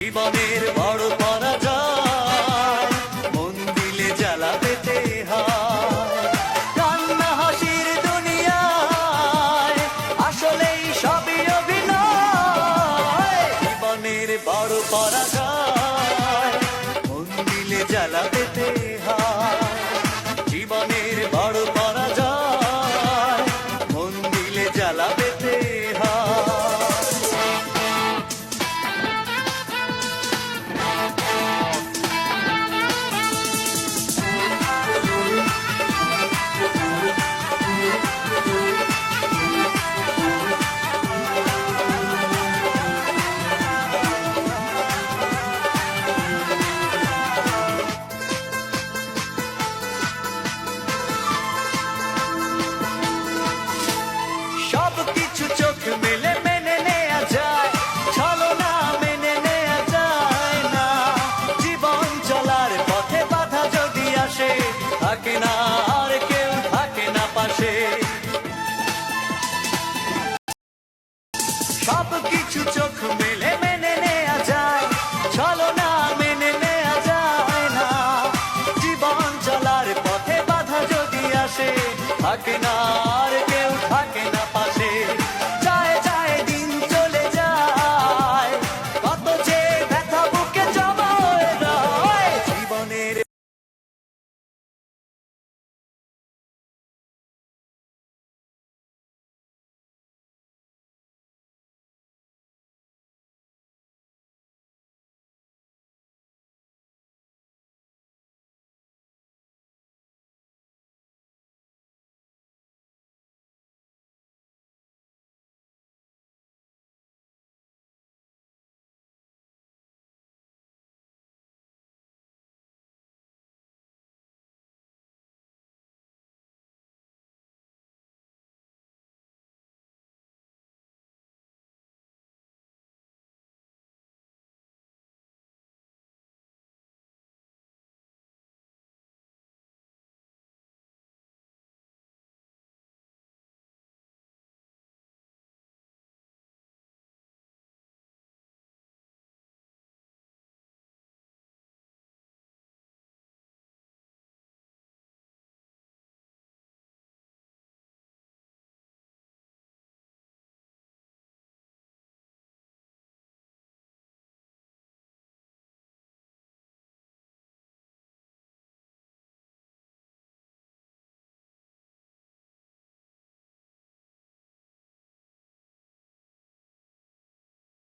জীবনের বড় পরাজয় মন দিলে কান্না হাসির দুনিয়ায় আসলেই সবই অভিনয়। জীবনের বড় পরাজয় মন দিলে সব কিছু চোখ মেলে মেনে নেয়া যায়। চলো না, মেনে নেয়া যায় না। জীবন চলার পথে বাধা যদি আসে, থাকে না।